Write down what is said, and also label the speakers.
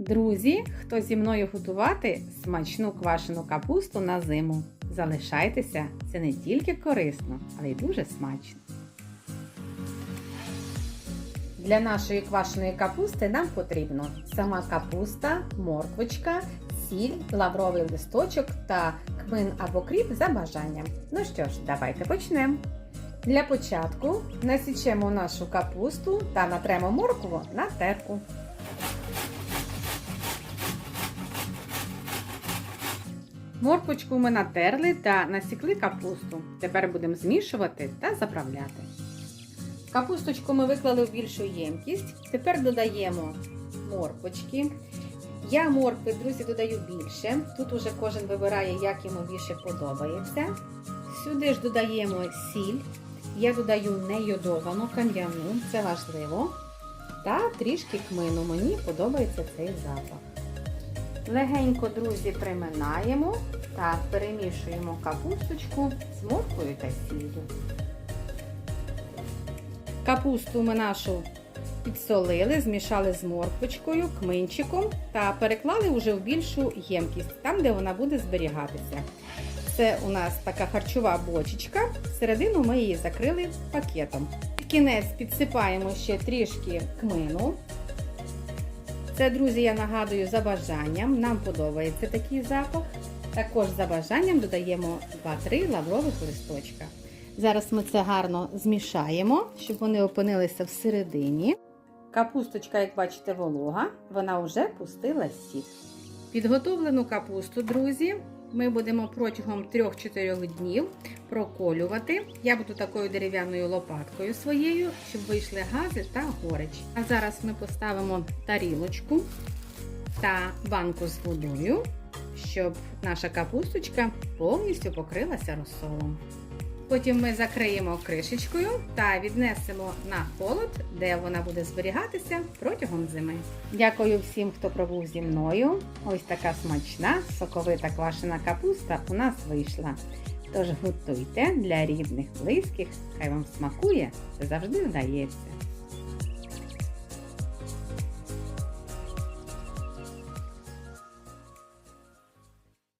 Speaker 1: Друзі, хто зі мною готувати смачну квашену капусту на зиму. Залишайтеся, це не тільки корисно, але й дуже смачно. Для нашої квашеної капусти нам потрібно сама капуста, морквочка, сіль, лавровий листочок та кмин або кріп за бажанням. Ну що ж, давайте почнемо. Для початку насічемо нашу капусту та натремо моркву на терку. Морквочку ми натерли та насікли капусту. Тепер будемо змішувати та заправляти. Капусточку ми виклали в більшу ємкість. Тепер додаємо морквочки. Я моркви, друзі, додаю більше. Тут уже кожен вибирає, як йому більше подобається. Сюди ж додаємо сіль. Я додаю не йодовану кам'яну, це важливо. Та трішки кмину. Мені подобається цей запах. Легенько, друзі, приминаємо та перемішуємо капусточку з морквою та сіллю. Капусту ми нашу підсолили, змішали з морквочкою, кминчиком та переклали вже в більшу ємкість, там, де вона буде зберігатися. Це у нас така харчова бочечка. Всередину ми її закрили пакетом. Під кінець підсипаємо ще трішки кмину. Це, друзі, я нагадую за бажанням. Нам подобається такий запах. Також за бажанням додаємо 2-3 лаврових листочка. Зараз ми це гарно змішаємо, щоб вони опинилися всередині. Капусточка, як бачите, волога, вона вже пустила сік. Підготовлену капусту, друзі, ми будемо протягом 3-4 днів проколювати. Я буду такою дерев'яною лопаткою своєю, щоб вийшли гази та горич. А зараз ми поставимо тарілочку та банку з водою, щоб наша капусточка повністю покрилася розсолом. Потім ми закриємо кришечкою та віднесемо на холод, де вона буде зберігатися протягом зими. Дякую всім, хто пробув зі мною. Ось така смачна, соковита квашена капуста у нас вийшла. Тож готуйте для рідних, близьких, хай вам смакує, це завжди вдається.